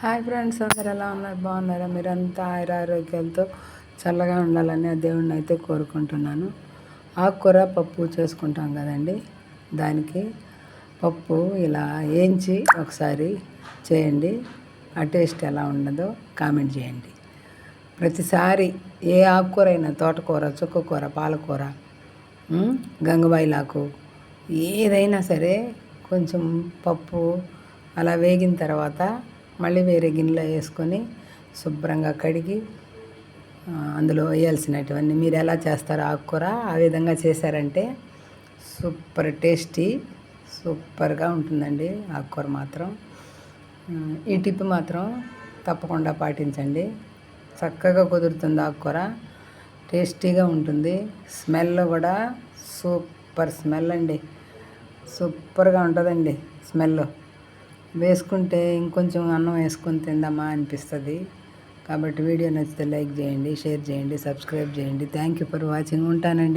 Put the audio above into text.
Hi friends అందరు ఎలా ఉన్నారు? బాగున్నారా? మీరంతా ఆయుర ఆరోగ్యాలతో చల్లగా ఉండాలని ఆ దేవుడిని అయితే కోరుకుంటున్నాను. ఆకుకూర పప్పు చేసుకుంటాం కదండి. దానికి పప్పు ఇలా వేయించి ఒకసారి చేయండి. ఆ టేస్ట్ ఎలా ఉండదో కామెంట్ చేయండి. ప్రతిసారి ఏ ఆకుకూర అయినా తోటకూర చుక్కకూర పాలకూర గంగబాయిలాకు ఏదైనా సరే కొంచెం పప్పు అలా వేగిన తర్వాత మళ్ళీ వేరే గిన్నెలో వేసుకొని శుభ్రంగా కడిగి అందులో వేయాల్సినటువన్నీ. మీరు ఎలా చేస్తారో ఆకుకూర ఆ విధంగా చేశారంటే సూపర్ టేస్టీ సూపర్గా ఉంటుందండి ఆకుకూర మాత్రం. ఈ టిప్ మాత్రం తప్పకుండా పాటించండి. చక్కగా కుదురుతుంది ఆకుకూర టేస్టీగా ఉంటుంది. స్మెల్ కూడా సూపర్ స్మెల్ అండి. సూపర్గా ఉంటుందండి స్మెల్. వేసుకుంటే ఇంకొంచెం అన్నం వేసుకొని తిందామా అనిపిస్తుంది. కాబట్టి వీడియో నచ్చితే లైక్ చేయండి షేర్ చేయండి సబ్స్క్రైబ్ చేయండి. Thank you for watching. ఉంటానండి.